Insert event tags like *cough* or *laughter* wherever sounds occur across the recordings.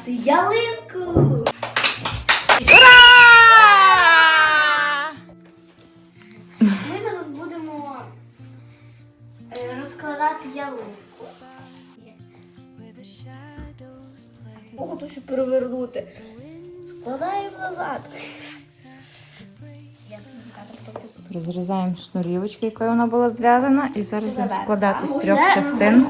скласти ялинку. Ура! Ми зараз будемо е, розкладати ялинку. О, то ще перевернути. Складаємо назад. Розрізаємо шнурівочку, якою вона була зв'язана, і зараз будемо складати з трьох частин.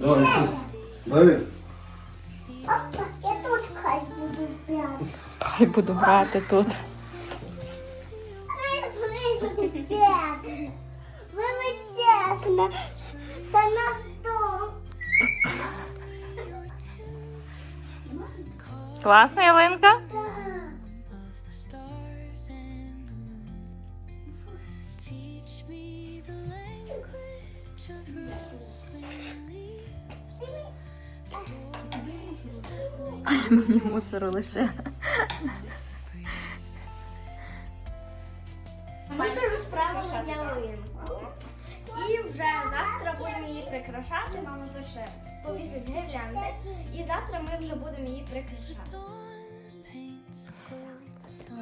Давай, це. Давай. Опа, я тут хай буду прямо. Хай буду брати тут. Це? Класна ялинка? Мені мусору лише. Ми вже розправили ялинку. І вже завтра будемо її прикрашати. Мама пише повісить гірлянди. І завтра ми вже будемо її прикрашати.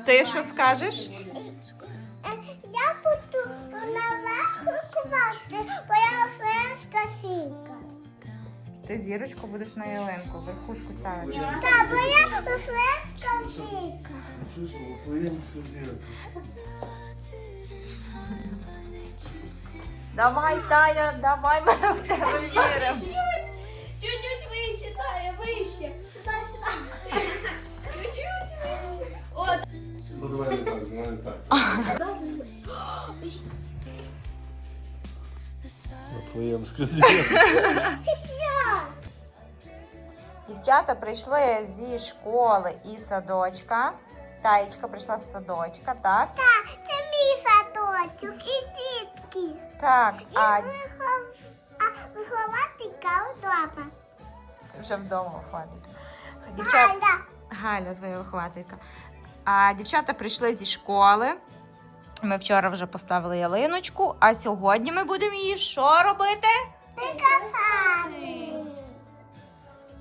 Ти що скажеш? Е, Я буду наверху класти, бо я френська сімка. Ти зірочку будеш на ялинку, верхушку ставити. Так, бо я Вифлеємська зірка. Давай, Тая, давай ми в тебе віримо. Чуть-чуть вище, Тая, вище. Сюди, сюди. Чуть-чуть вище. От. Ну давай не так, давай не так. Вифлеємська зірка. *laughs* Дівчата прийшли зі школи і садочка. Таєчка прийшла з садочка, так? Так, це мій садочок і дітки. Так, І а вихов... а вихователька вдома. вже вдома виходить. Дівчата, Галя. Галя, своя вихователька. А дівчата прийшли зі школи. Ми вчора вже поставили ялиночку, а сьогодні ми будемо її що робити? Прикрашати.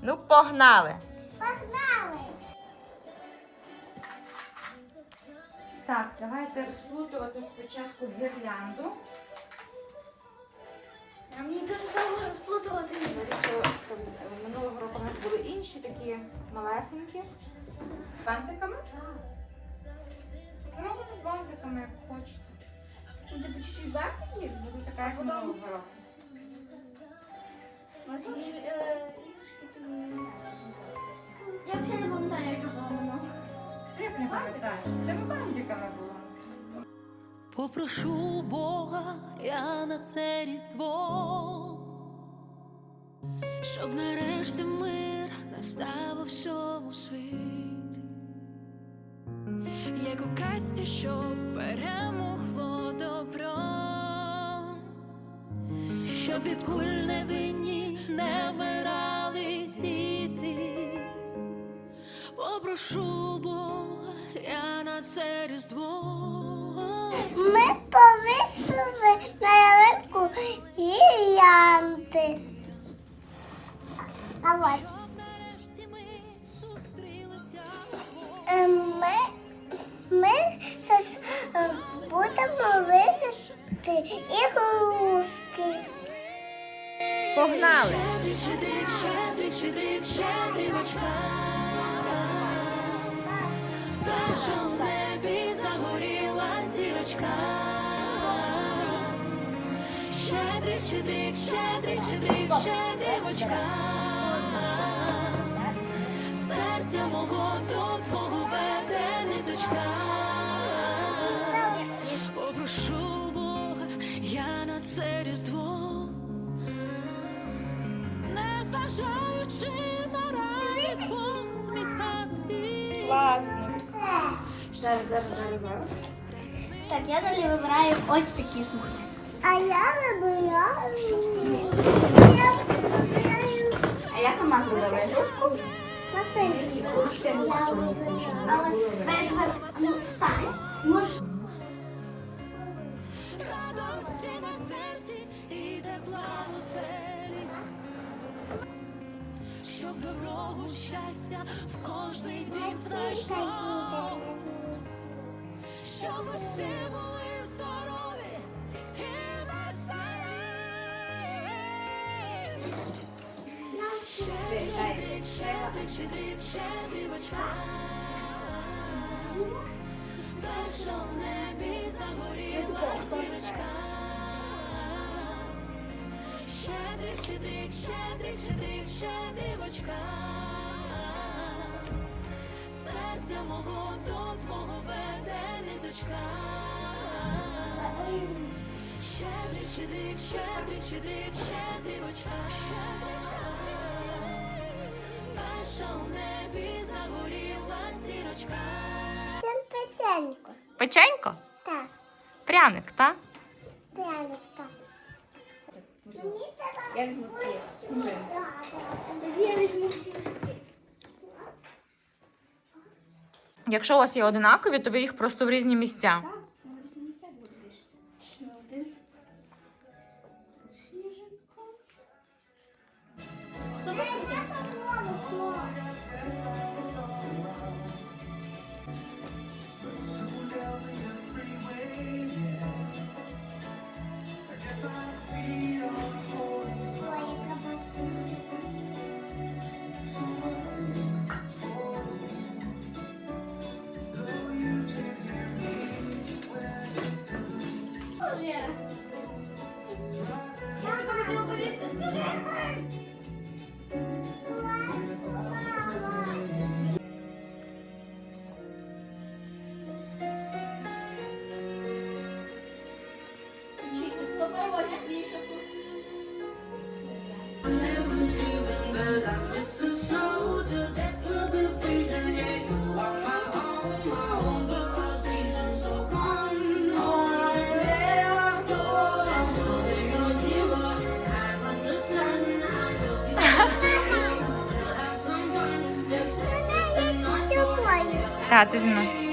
Ну, погнали! Погнали. Так, давайте розплутувати спочатку гірлянду. А мені дуже довго розплутувати. Вирішили, це з- минулого року у нас були інші такі малесенькі. З бантиками? Робимо з бантиками, як хочете. Ну, типу чуть-чуть бантиків. Буде така, як минулого року. У нас є Попрошу Бога я на це різдво, щоб нарешті мир настав у всьому світі, як у касті, щоб перемогло добро, щоб від куль невинні не вмирали діти. Попрошу Бога я на це різдво. Ми повісили на ялинку гірлянди. Давай. Нарешті ми зустрілися Е, Ми, ми зараз е, будемо висити ігрушки. Погнали! Щедрик, щедрик, щедрик, щедрик, щедрівочка. Перша у небі загоріла зірочка. Щедрик, щедрик, щедрик, щедрик, щедрівочка. Серця мого до твого веде ниточка. Попрошу Бога, я на це різдво незважаючи на рани посміхати. Класно! Зараз, зараз, зараз, зараз. Страсний Так, я далі вибираю ось такі сумки. А я вибираю. Я вибираю А я сама зробила ігрушку. Васильівську. Ще не знаю. Але перед ну, встань. Можеш радості на серці і тепла в оселі. Щоб дорогу щастя в кожний дім знайшло. Щоб усі були здорові і веселі. Щедрик, щедрик, щедрик, щедрик, щедрівочка. Перша в небі загоріла зірочка. Щедрик, щедрик, щедрик, щедрик, щедрівочка. Серця мого до твого веде ниточка. Щедрик, щедрик, щедрик, щедрик, щедрівочка. Щедрик, Перша в небі загоріла зірочка. Чим печеньку? Печенько? Так, Пряник, так? прямо так. Мені треба. Я візьму. Так, я візьму Якщо у вас є одинакові, то ви їх просто в різні місця. Лера. Так, ти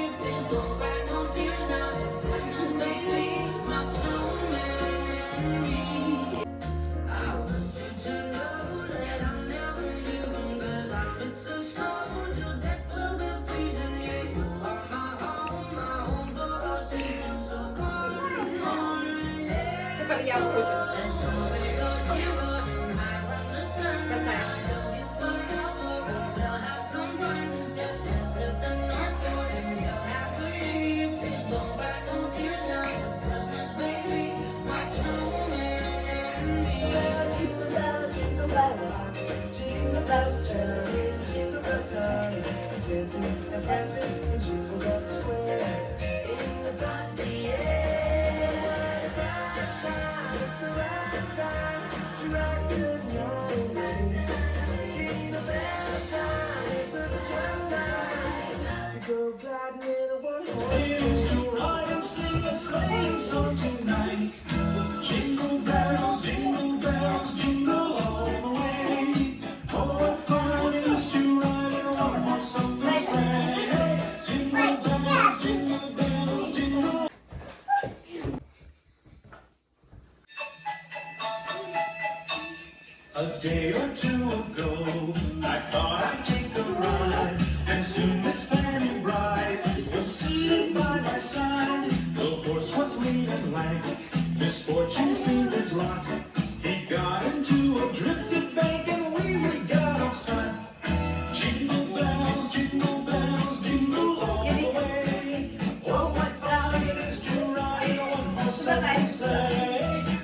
A day or two ago, I thought I'd take a ride, and soon this fanny bride was sitting by my side. The horse was leaning like misfortune seemed his lot. He got into a drifted bank, and we we got upset. Jingle bells, jingle bells, jingle all the way. Oh, what fun it is to ride in a one-horse open sleigh.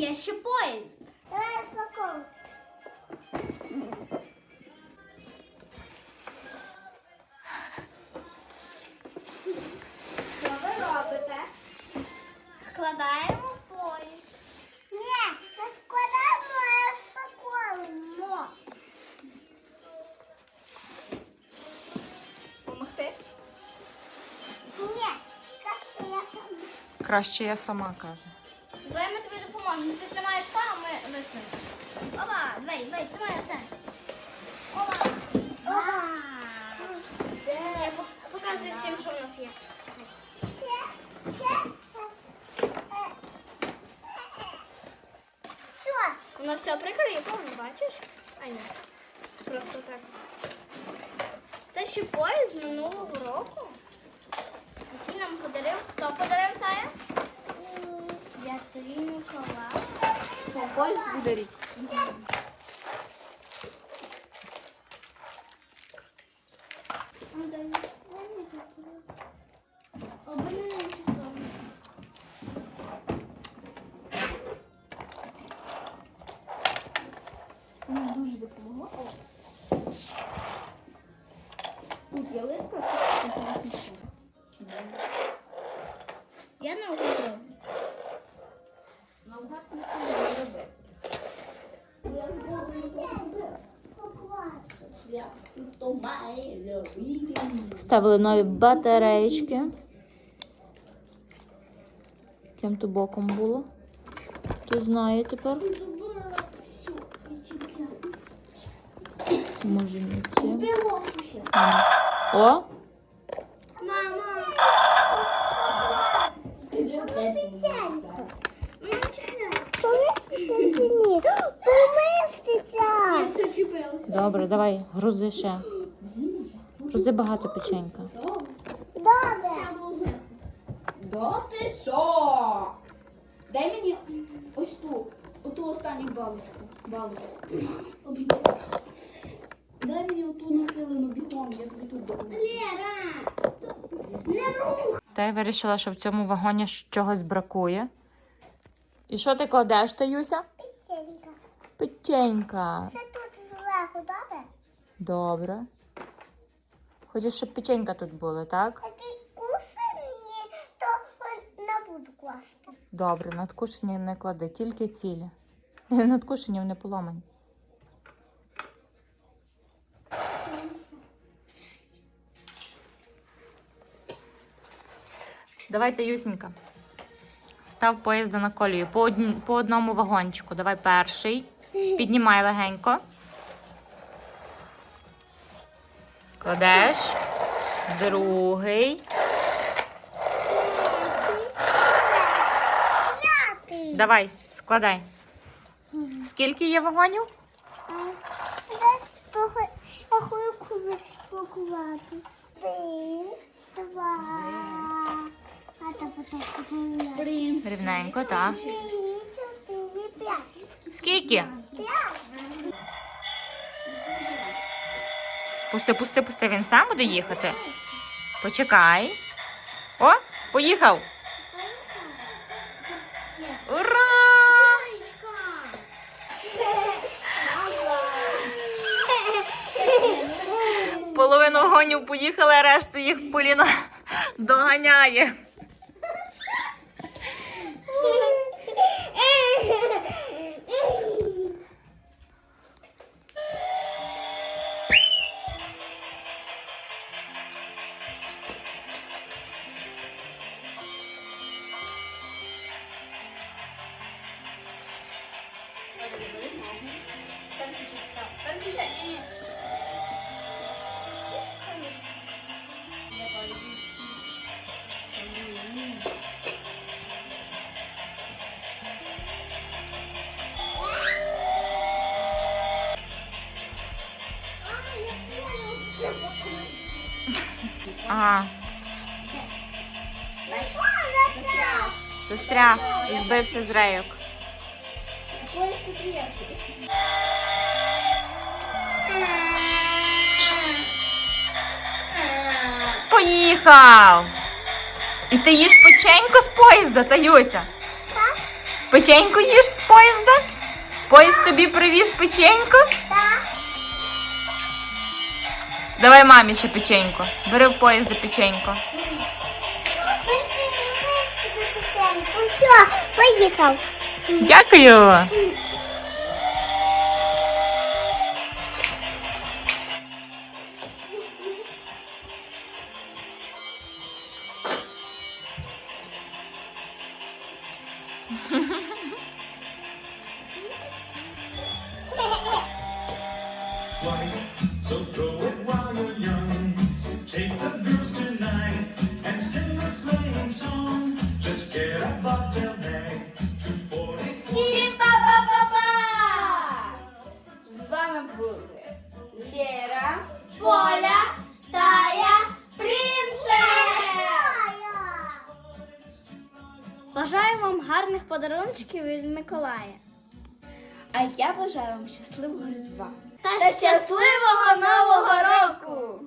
Є ще поїзд. Давай розпаковуй. Що ви робите? Складаємо поїзд. Ні, розкладаємо, а розпаковуємо. Помогти? Ні, краще я сама. Краще я сама каже. Давай ми тобі допоможемо. Ти тримаєш там, а ми виснемо. Ова, давай, давай, тримай оце. Ова. Ова. Я пок- показую всім, що в нас є. Воно все прикриє, бачиш? А ні. Просто так. Це ще поїзд минулого року. Який нам подарив. Хто подарив Тая? Святий Миколай. Поїзд буде рік. Ставили нові батареєчки. Ким то боком було? Хто знає тепер? Може не ці. О! Мама! Поміститься? Поміститься. Я все Чіпилася. Добре, давай, грузи ще. Грузи багато печенька. Добре. Да ти що? Дай мені ось ту, оту останню балочку. Балочку. Дай мені оту нахилену бігом, я тобі тут допоможу. Лера! Та я вирішила, що в цьому вагоні чогось бракує. І що ти кладеш, Таюся? Печенька. Печенька. Зверху, добре? Добре. Хочеш, щоб печенька тут була, так? Такі кусані, то не буду класти. Добре, надкушені не клади, тільки цілі. Надкушені вони поломані. Давайте, Юсенька. Став поїзда на колію по, одні- по одному вагончику. Давай перший. Піднімай легенько. Кладеш. Другий. П'ятий. Давай, складай. Скільки є вагонів? Один, два. Рівненько, так. Скільки? П'ять. Пусти, пусти, пусти. Він сам буде їхати. Почекай. О, поїхав. Ура! Половину гонів поїхали, а решту їх Поліна доганяє. Ага, застряг і збився з рейок. Поїзд тут є. Поїхав! І ти їш печеньку з поїзда, Таюся? Печеньку їж з поїзда? Поїзд тобі привіз печеньку? Давай мамі ще печеньку. Бери в поїзді печеньку. Все, поїхав. Дякую. Song. Just get a two forty. Всім па-па-па-па! З вами були Лера, Поля, Тая, Принцес! Бажаю вам гарних подарунків від Миколая. А я бажаю вам щасливого Різдва Та та щасливого Нового року!